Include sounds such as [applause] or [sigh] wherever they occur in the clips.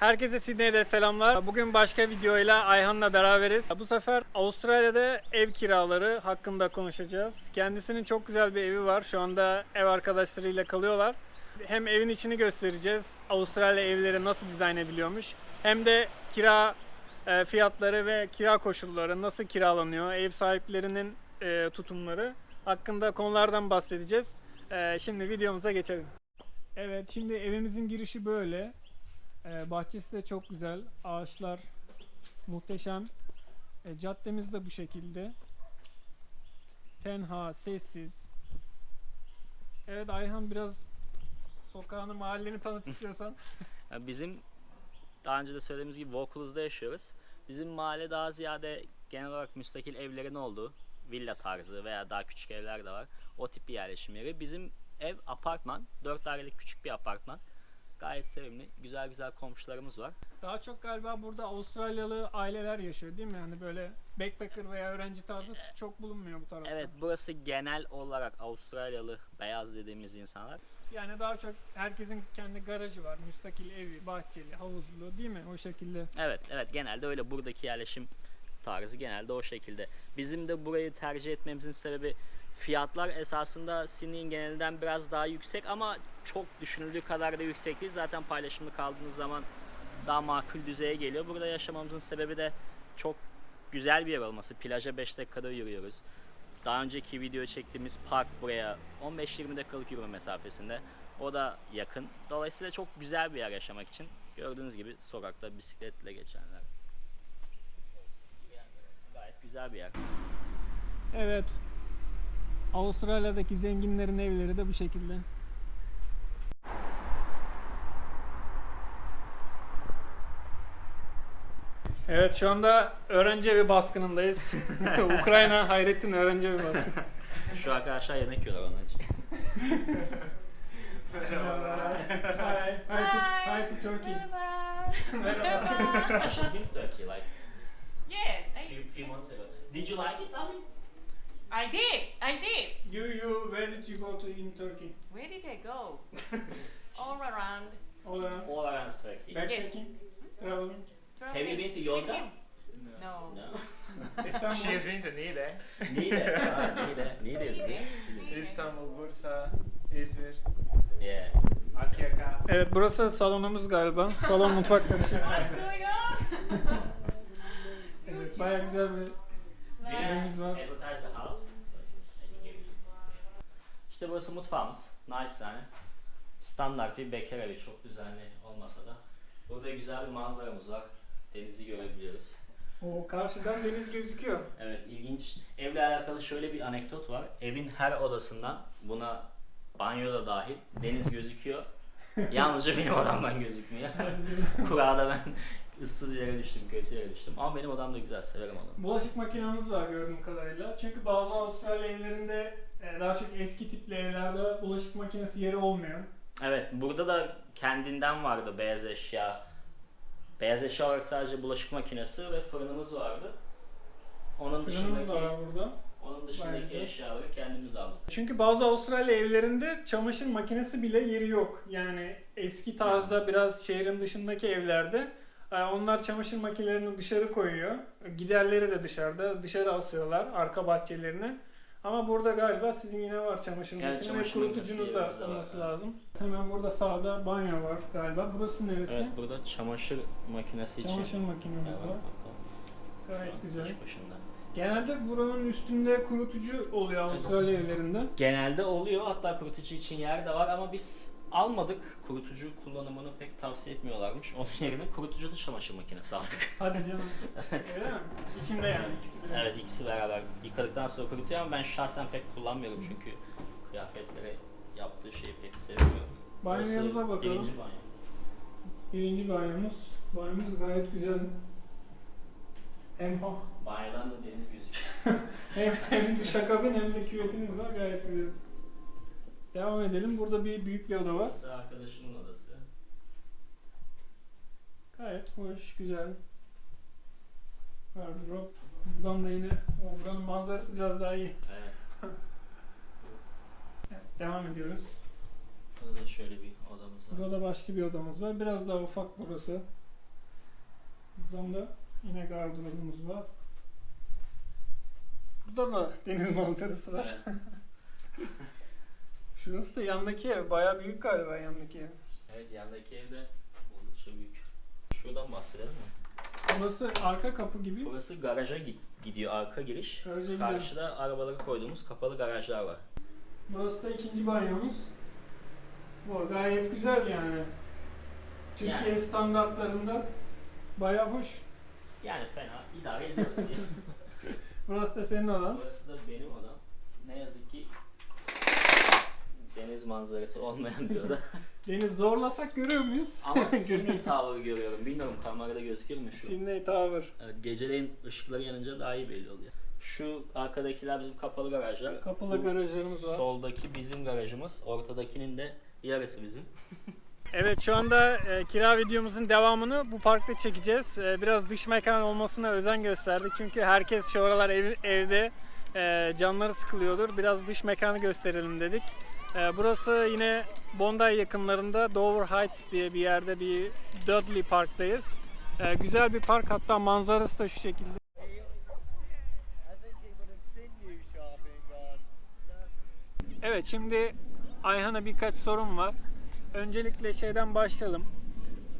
Herkese Sydney'de selamlar. Bugün başka videoyla Ayhan'la beraberiz. Bu sefer Avustralya'da ev kiraları hakkında konuşacağız. Kendisinin çok güzel bir evi var. Şu anda ev arkadaşlarıyla kalıyorlar. Hem evin içini göstereceğiz. Avustralya evleri nasıl dizayn ediliyormuş. Hem de kira e, fiyatları ve kira koşulları nasıl kiralanıyor, ev sahiplerinin e, tutumları hakkında konulardan bahsedeceğiz. E, Şimdi videomuza geçelim. Evet, şimdi evimizin girişi böyle. Ee, bahçesi de çok güzel. Ağaçlar muhteşem. E, caddemiz de bu şekilde. Tenha, sessiz. Evet Ayhan biraz sokağını, mahalleni tanıt [laughs] istiyorsan. Ya bizim daha önce de söylediğimiz gibi Vaucluse'da yaşıyoruz. Bizim mahalle daha ziyade genel olarak müstakil evlerin olduğu villa tarzı veya daha küçük evler de var. O tip bir yerleşim yeri. Bizim ev apartman. 4 dairelik küçük bir apartman. Gayet sevimli. Güzel güzel komşularımız var. Daha çok galiba burada Avustralyalı aileler yaşıyor değil mi? Yani böyle backpacker veya öğrenci tarzı çok bulunmuyor bu tarafta. Evet burası genel olarak Avustralyalı beyaz dediğimiz insanlar. Yani daha çok herkesin kendi garajı var. Müstakil evi, bahçeli, havuzlu değil mi? O şekilde. Evet evet genelde öyle buradaki yerleşim tarzı genelde o şekilde. Bizim de burayı tercih etmemizin sebebi fiyatlar esasında Sydney'in genelinden biraz daha yüksek ama çok düşünüldüğü kadar da yüksek değil. Zaten paylaşımlı kaldığınız zaman daha makul düzeye geliyor. Burada yaşamamızın sebebi de çok güzel bir yer olması. Plaja 5 dakikada yürüyoruz. Daha önceki video çektiğimiz park buraya 15-20 dakikalık yürüme mesafesinde. O da yakın. Dolayısıyla çok güzel bir yer yaşamak için. Gördüğünüz gibi sokakta bisikletle geçenler. Gayet güzel bir yer. Evet. Avustralya'daki zenginlerin evleri de bu şekilde. Evet şu anda öğrenci evi baskınındayız. [laughs] Ukrayna Hayrettin öğrenci evi baskını. Şu arkadaşlar yemek yiyorlar onun için. Hi. Hi to, hi to Turkey. Merhaba. She's been to Turkey like Yes, a I, few, few months ago. Did you like it, Ali? I did. I did. You, you, where did you go to in Turkey? Where did I go? [laughs] All around. All around? All around Turkey. Backpacking? Traveling? Have you been to Yozgat? No. No. [laughs] İstanbul? She has been to Niğde, Niğde. Ha, [laughs] Niğde. Niğde is good. İstanbul, Bursa, İzmir, Yeah. Akyaka. Evet burası salonumuz galiba. Salon mutfak karışık. What's going on? Evet baya güzel bir evimiz var. İşte burası mutfağımız. Naçizane. Standart bir bekar evi. Çok düzenli olmasa da. Burada güzel bir manzaramız var. Denizi görebiliyoruz. O karşıdan deniz gözüküyor. Evet ilginç. Evle alakalı şöyle bir anekdot var. Evin her odasından buna banyo da dahil deniz gözüküyor. [laughs] Yalnızca benim odamdan gözükmüyor. [laughs] Kurada ben ıssız yere düştüm, kötü yere düştüm. Ama benim odam da güzel, severim onu. Bulaşık makinamız var gördüğüm kadarıyla. Çünkü bazı Avustralya evlerinde e, daha çok eski tipli evlerde bulaşık makinesi yeri olmuyor. Evet, burada da kendinden vardı beyaz eşya. Beyaz eşya olarak sadece bulaşık makinesi ve fırınımız vardı. Onun Fırınımız dışındaki, var burada. onun dışındaki güzel. eşyaları kendimiz aldık. Çünkü bazı Avustralya evlerinde çamaşır makinesi bile yeri yok. Yani eski tarzda biraz şehrin dışındaki evlerde onlar çamaşır makinelerini dışarı koyuyor. Giderleri de dışarıda. Dışarı asıyorlar arka bahçelerine. Ama burada galiba sizin yine var çamaşır Evet, makinesi ve çamaşır kurutucunuz da var, olması lazım. Hemen burada sağda banyo var galiba. Burası neresi? Evet, burada çamaşır makinesi için. Çamaşır makinemiz Evet, var. Gayet güzel. başında. Genelde buranın üstünde kurutucu oluyor Avustralya evlerinde. Genelde oluyor hatta kurutucu için yer de var ama biz almadık. Kurutucu kullanımını pek tavsiye etmiyorlarmış. Onun yerine kurutuculu çamaşır makinesi aldık. [laughs] Hadi canım. Öyle mi? İçinde yani ikisi de. evet ikisi beraber yıkadıktan sonra kurutuyor ama ben şahsen pek kullanmıyorum çünkü kıyafetlere yaptığı şeyi pek sevmiyorum. Banyomuza bakalım. Birinci banyo. Birinci banyomuz. Banyomuz gayet güzel. Hem Banyodan da deniz gözüküyor. [laughs] hem, hem duşakabin hem de küvetimiz var gayet güzel. Devam edelim. Burada bir büyük bir oda var. Burası arkadaşımın odası. Gayet hoş, güzel. Gardırop. Buradan da yine o, buranın manzarası biraz daha iyi. Evet. [laughs] Evet, devam ediyoruz. Burada da şöyle bir odamız var. Burada başka bir odamız var. Biraz daha ufak burası. Buradan da yine gardırobumuz var. Burada da deniz manzarası var. [laughs] Şurası da yandaki ev. Bayağı büyük galiba yandaki ev. Evet yandaki evde oldukça büyük. Şuradan bahsedelim mi? Burası arka kapı gibi. Burası garaja gi- gidiyor arka giriş. Garaja gidiyor. Karşıda arabaları koyduğumuz kapalı garajlar var. Burası da ikinci banyomuz. Bu gayet güzel yani. Türkiye Yani. standartlarında bayağı hoş. Yani fena idare ediyoruz. diye. [laughs] Burası da senin olan. Burası da benim odam. Ne yazık deniz manzarası olmayan bir oda. [laughs] Deniz zorlasak görüyor muyuz? Ama [laughs] Sydney Tower görüyorum. Bilmiyorum kamerada gözükür mü şu? Sydney Tower. Evet, geceleyin ışıkları yanınca daha iyi belli oluyor. Şu arkadakiler bizim kapalı garajlar. Kapalı Bu garajlarımız var. Soldaki bizim garajımız. Ortadakinin de yarısı bizim. [laughs] Evet şu anda e, kira videomuzun devamını bu parkta çekeceğiz. E, biraz dış mekan olmasına özen gösterdik. Çünkü herkes şu aralar ev- evde e, canları sıkılıyordur. Biraz dış mekanı gösterelim dedik. E, burası yine Bondi yakınlarında Dover Heights diye bir yerde bir Dudley Park'tayız. E, güzel bir park hatta manzarası da şu şekilde. Evet şimdi Ayhan'a birkaç sorum var. Öncelikle şeyden başlayalım.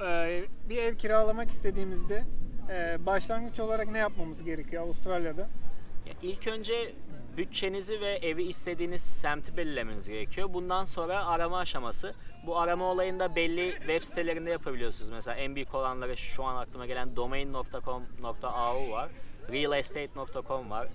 Ee, bir ev kiralamak istediğimizde e, başlangıç olarak ne yapmamız gerekiyor Avustralya'da? Ya ilk önce bütçenizi ve evi istediğiniz semti belirlemeniz gerekiyor. Bundan sonra arama aşaması. Bu arama olayında belli web sitelerinde yapabiliyorsunuz. Mesela en büyük olanları şu an aklıma gelen domain.com.au var. realestate.com var.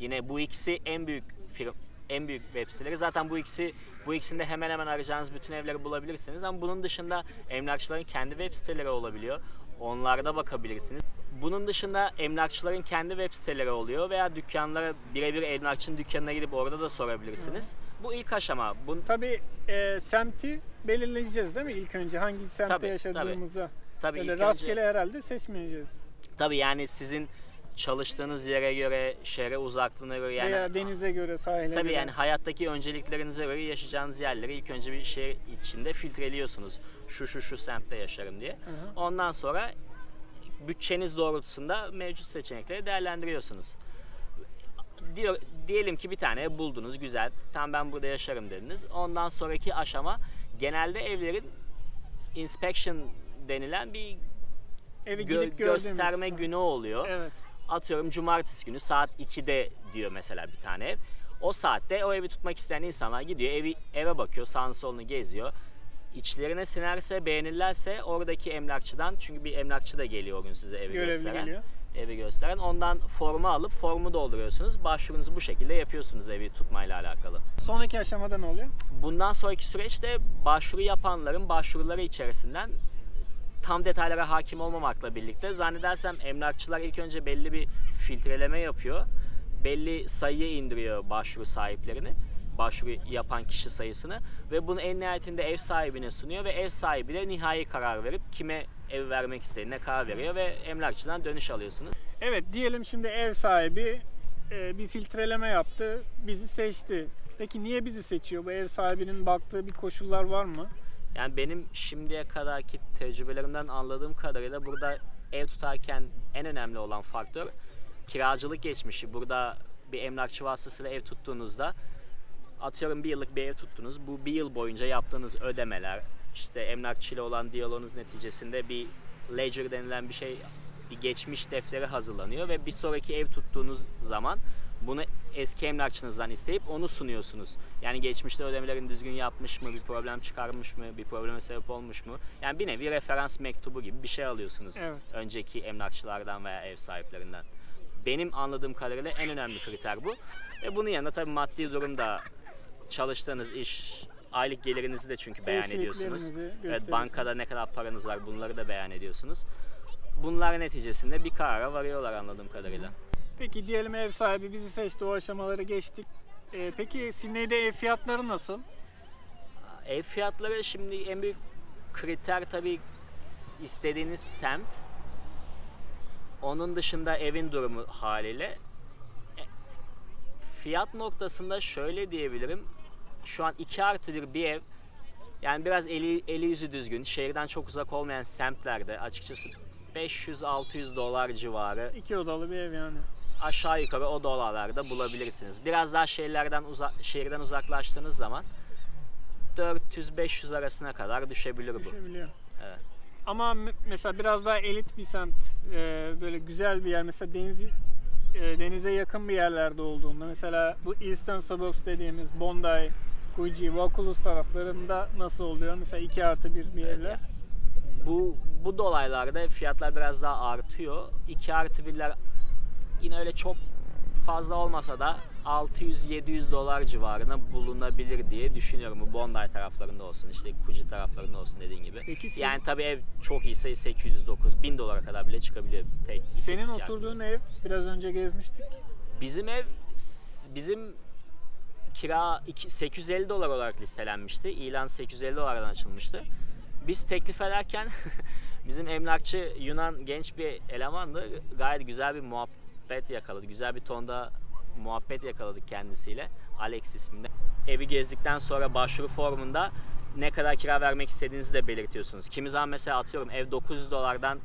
Yine bu ikisi en büyük firm en büyük web siteleri. Zaten bu ikisi bu ikisinde hemen hemen arayacağınız bütün evleri bulabilirsiniz. Ama bunun dışında emlakçıların kendi web siteleri olabiliyor. Onlarda bakabilirsiniz. Bunun dışında emlakçıların kendi web siteleri oluyor veya dükkanlara birebir emlakçının dükkanına gidip orada da sorabilirsiniz. Bu ilk aşama. Bu, Tabii e, semti belirleyeceğiz değil mi ilk önce hangi semtte Tabii, yaşadığımızı? tabii Böyle ilk rastgele önce, herhalde seçmeyeceğiz. tabii yani sizin çalıştığınız yere göre, şehre uzaklığına göre yani Veya denize göre, sahile Tabii göre. yani hayattaki önceliklerinize göre yaşayacağınız yerleri ilk önce bir şehir içinde filtreliyorsunuz. Şu şu şu semtte yaşarım diye. Hı hı. Ondan sonra bütçeniz doğrultusunda mevcut seçenekleri değerlendiriyorsunuz. Diyor, diyelim ki bir tane buldunuz güzel. Tam ben burada yaşarım dediniz. Ondan sonraki aşama genelde evlerin inspection denilen bir Evi gö- gidip gösterme Hı. günü oluyor Evet. atıyorum cumartesi günü saat 2'de diyor mesela bir tane ev. O saatte o evi tutmak isteyen insanlar gidiyor evi eve bakıyor sağını solunu geziyor. İçlerine sinerse beğenirlerse oradaki emlakçıdan çünkü bir emlakçı da geliyor o gün size evi Görevli gösteren. geliyor. Evi gösteren ondan formu alıp formu dolduruyorsunuz. Başvurunuzu bu şekilde yapıyorsunuz evi tutmayla alakalı. Sonraki aşamada ne oluyor? Bundan sonraki süreçte başvuru yapanların başvuruları içerisinden tam detaylara hakim olmamakla birlikte zannedersem emlakçılar ilk önce belli bir filtreleme yapıyor. Belli sayıya indiriyor başvuru sahiplerini. Başvuru yapan kişi sayısını ve bunu en nihayetinde ev sahibine sunuyor ve ev sahibi de nihai karar verip kime ev vermek istediğine karar veriyor ve emlakçıdan dönüş alıyorsunuz. Evet diyelim şimdi ev sahibi e, bir filtreleme yaptı, bizi seçti. Peki niye bizi seçiyor? Bu ev sahibinin baktığı bir koşullar var mı? Yani benim şimdiye kadarki tecrübelerimden anladığım kadarıyla burada ev tutarken en önemli olan faktör kiracılık geçmişi. Burada bir emlakçı vasıtasıyla ev tuttuğunuzda atıyorum bir yıllık bir ev tuttunuz. Bu bir yıl boyunca yaptığınız ödemeler, işte emlakçıyla olan diyaloğunuz neticesinde bir ledger denilen bir şey, bir geçmiş defteri hazırlanıyor ve bir sonraki ev tuttuğunuz zaman bunu eski emlakçınızdan isteyip onu sunuyorsunuz. Yani geçmişte ödemelerini düzgün yapmış mı, bir problem çıkarmış mı, bir probleme sebep olmuş mu? Yani bir nevi referans mektubu gibi bir şey alıyorsunuz Evet. önceki emlakçılardan veya ev sahiplerinden. Benim anladığım kadarıyla en önemli kriter bu. Ve bunun yanında tabii maddi durum da çalıştığınız iş, aylık gelirinizi de çünkü beyan ediyorsunuz. Evet, bankada ne kadar paranız var bunları da beyan ediyorsunuz. Bunlar neticesinde bir karara varıyorlar anladığım kadarıyla. Peki diyelim ev sahibi bizi seçti, o aşamaları geçtik. E, peki Sydney'de ev fiyatları nasıl? Ev fiyatları şimdi en büyük kriter tabii istediğiniz semt. Onun dışında evin durumu haliyle. Fiyat noktasında şöyle diyebilirim. Şu an 2 artı bir bir ev yani biraz eli, eli yüzü düzgün, şehirden çok uzak olmayan semtlerde açıkçası 500-600 dolar civarı İki odalı bir ev yani. aşağı yukarı o dolarlarda bulabilirsiniz. Biraz daha şehirlerden uza şehirden uzaklaştığınız zaman 400-500 arasına kadar düşebilir bu. Düşebiliyor. Evet. Ama me- mesela biraz daha elit bir semt, e, böyle güzel bir yer. Mesela deniz e, denize yakın bir yerlerde olduğunda mesela bu Eastern Suburbs dediğimiz Bondi, Guji, Vaucluse taraflarında nasıl oluyor? Mesela 2 artı 1 bir evler. Bu bu dolaylarda fiyatlar biraz daha artıyor. 2 artı 1'ler yine öyle çok fazla olmasa da 600-700 dolar civarına bulunabilir diye düşünüyorum. Bu Bondi taraflarında olsun, işte Kuji taraflarında olsun dediğin gibi. Peki siz- Yani tabii ev çok iyiyse 809 1000 dolara kadar bile çıkabiliyor tek. iki- Senin iki oturduğun ev biraz önce gezmiştik. Bizim ev s- bizim kira iki- 850 dolar olarak listelenmişti. İlan 850 dolardan açılmıştı. Biz teklif ederken [laughs] bizim emlakçı Yunan genç bir elemandı. Gayet güzel bir muhabbet yakaladı. Güzel bir tonda muhabbet yakaladık kendisiyle. Alex isminde. Evi gezdikten sonra başvuru formunda ne kadar kira vermek istediğinizi de belirtiyorsunuz. Kimi zaman mesela atıyorum ev 900 dolardan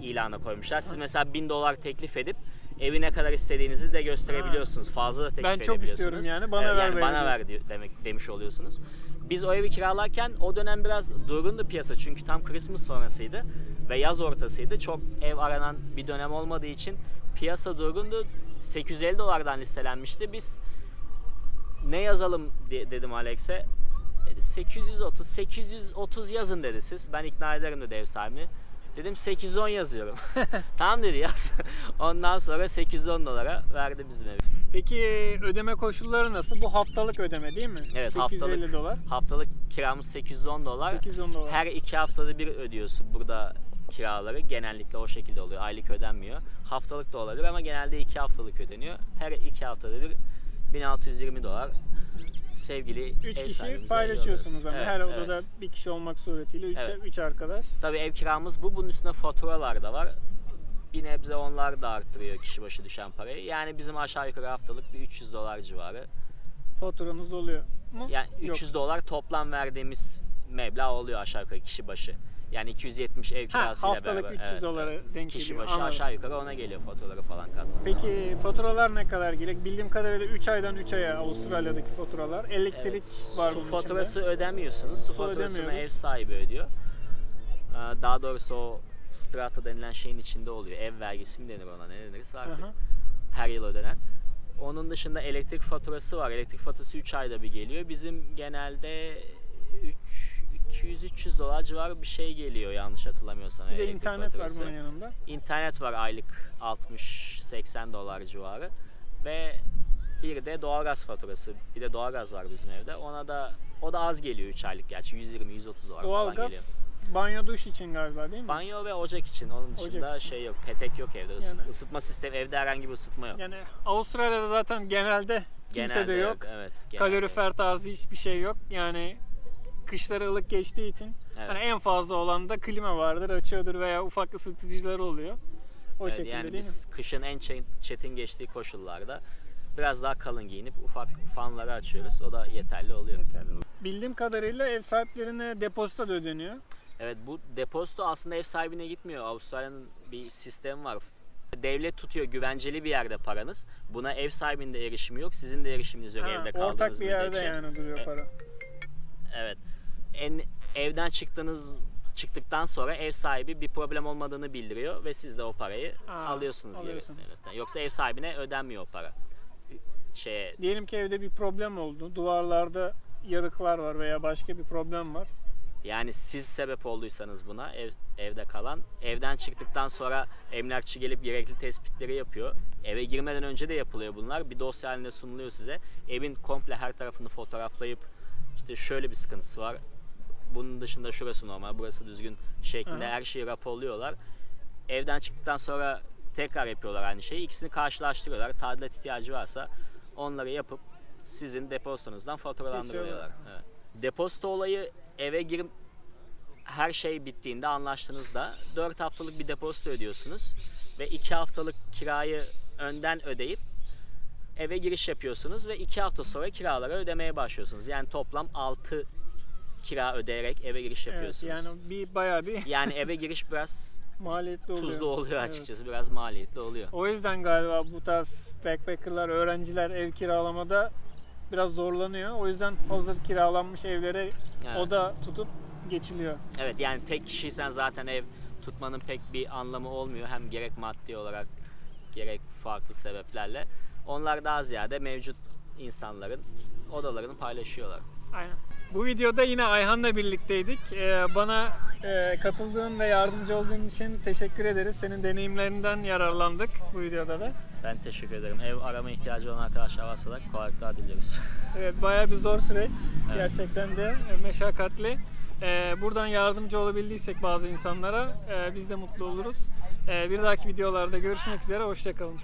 ilana koymuşlar. Siz mesela 1000 dolar teklif edip evi ne kadar istediğinizi de gösterebiliyorsunuz. Fazla da teklif Ben çok edebiliyorsunuz. istiyorum yani, bana ver yani bana ver diyor, demek demiş oluyorsunuz. Biz o evi kiralarken o dönem biraz durgundu piyasa çünkü tam Christmas sonrasıydı ve yaz ortasıydı. Çok ev aranan bir dönem olmadığı için piyasa durgundu. 850 dolardan listelenmişti. Biz ne yazalım de- dedim Alex'e. Dedi 830, 830 yazın dedi siz. Ben ikna ederim dedi ev sahibini. Dedim 810 yazıyorum. [laughs] tamam dedi yaz. [laughs] Ondan sonra 810 dolara verdi bizim evi. Peki ödeme koşulları nasıl? Bu haftalık ödeme değil mi? Evet 850 haftalık dolar. haftalık kiramız 810 dolar. 810 dolar. Her iki haftada bir ödüyorsun burada kiraları. Genellikle o şekilde oluyor. Aylık ödenmiyor. Haftalık da olabilir ama genelde iki haftalık ödeniyor. Her iki haftada bir 1620 dolar sevgili 3 ev kişi sahibimize paylaşıyorsunuz ama ayırıyoruz. her Evet, odada evet. bir kişi olmak suretiyle 3 Evet. arkadaş. Tabii ev kiramız bu. Bunun üstüne faturalar da var. Bir nebze onlar da arttırıyor kişi başı düşen parayı. Yani bizim aşağı yukarı haftalık bir 300 dolar civarı. Faturanız oluyor mu? Yani Yok. 300 dolar toplam verdiğimiz meblağ oluyor aşağı yukarı kişi başı. Yani 270 ev Ha, kirasıyla haftalık beraber. 300 dolara denk Kişi geliyor. başı Anladım. aşağı yukarı ona geliyor faturaları falan katlı. Peki faturalar ne kadar geliyor? Bildiğim kadarıyla 3 aydan 3 aya Avustralya'daki faturalar. Elektrik Evet, var su faturası içinde. ödemiyorsunuz. Su Su faturasını ev sahibi ödüyor. Ee, Daha doğrusu o strata denilen şeyin içinde oluyor. Ev vergisi mi denir ona ne denir artık. Aha. Her yıl ödenen. Onun dışında elektrik faturası var. Elektrik faturası 3 ayda bir geliyor. Bizim genelde 3 200-300 dolar civarı bir şey geliyor yanlış hatırlamıyorsam. Bir de elektrik internet var faturası. bunun yanında. İnternet var aylık 60-80 dolar civarı ve bir de doğalgaz faturası. Bir de doğalgaz var bizim evde. Ona da o da az geliyor 3 aylık gerçi 120-130 dolar falan geliyor. Doğalgaz, banyo duş için galiba değil mi? Banyo ve ocak için. Onun dışında şey yok. Petek yok evde. Isı- Yani- Isıtma sistemi evde herhangi bir ısıtma yok. Yani Avustralya'da zaten genelde kimse de yok. Evet. genelde Kalorifer tarzı hiçbir şey yok. Yani kışları ılık geçtiği için Evet. hani en fazla olan da klima vardır, açıyordur veya ufak ısıtıcıları oluyor. O Evet, şekilde yani değil biz kışın en çe- çetin geçtiği koşullarda biraz daha kalın giyinip ufak fanları açıyoruz. O da yeterli oluyor. mi? Yeterli. Bildiğim kadarıyla ev sahiplerine depozito da ödeniyor. Evet bu depozito aslında ev sahibine gitmiyor. Avustralya'nın bir sistemi var. Devlet tutuyor güvenceli bir yerde paranız. Buna ev sahibinin de erişimi yok. Sizin de erişiminiz yok Ha, evde kaldığınız ortak bir yerde müddetçe. yani duruyor E- para. Evet. En evden çıktığınız çıktıktan sonra ev sahibi bir problem olmadığını bildiriyor ve siz de o parayı Aa, alıyorsunuz, geri alıyorsunuz. devletten. Yoksa ev sahibine ödenmiyor o para. Şeye Diyelim ki evde bir problem oldu. Duvarlarda yarıklar var veya başka bir problem var. Yani siz sebep olduysanız buna ev, evde kalan, evden çıktıktan sonra emlakçı gelip gerekli tespitleri yapıyor. Eve girmeden önce de yapılıyor bunlar. Bir dosya halinde sunuluyor size. Evin komple her tarafını fotoğraflayıp işte şöyle bir sıkıntısı var. Bunun dışında şurası normal, burası düzgün şeklinde Aha. her şeyi raporluyorlar. Evden çıktıktan sonra tekrar yapıyorlar aynı şeyi. İkisini karşılaştırıyorlar. Tadilat ihtiyacı varsa onları yapıp sizin depozitonuzdan faturalandırıyorlar. Evet. Depozito olayı eve girip her şey bittiğinde anlaştığınızda 4 haftalık bir depozito ödüyorsunuz ve 2 haftalık kirayı önden ödeyip eve giriş yapıyorsunuz ve 2 hafta sonra kiraları ödemeye başlıyorsunuz. Yani toplam 6 kira ödeyerek eve giriş Evet, yapıyorsunuz. yani bir bayağı bir [laughs] Yani [laughs] eve giriş biraz maliyetli oluyor. tuzlu oluyor Evet. açıkçası. Biraz maliyetli oluyor. O yüzden galiba bu tarz backpackerlar, öğrenciler ev kiralamada biraz zorlanıyor. O yüzden hazır kiralanmış evlere Evet. oda tutup geçiliyor. Evet yani tek kişiysen zaten ev tutmanın pek bir anlamı olmuyor. Hem gerek maddi olarak gerek farklı sebeplerle. Onlar daha ziyade mevcut insanların odalarını paylaşıyorlar. Aynen. Bu videoda yine Ayhan'la birlikteydik. Ee, bana e, katıldığın ve yardımcı olduğun için teşekkür ederiz. Senin deneyimlerinden yararlandık bu videoda da. Ben teşekkür ederim. Ev arama ihtiyacı olan arkadaşlar varsa da kolaylıklar diliyoruz. [laughs] Evet bayağı bir zor süreç. Evet. Gerçekten de e, meşakkatli. Ee, buradan yardımcı olabildiysek bazı insanlara e, biz de mutlu oluruz. Ee, bir dahaki videolarda görüşmek üzere. Hoşçakalın.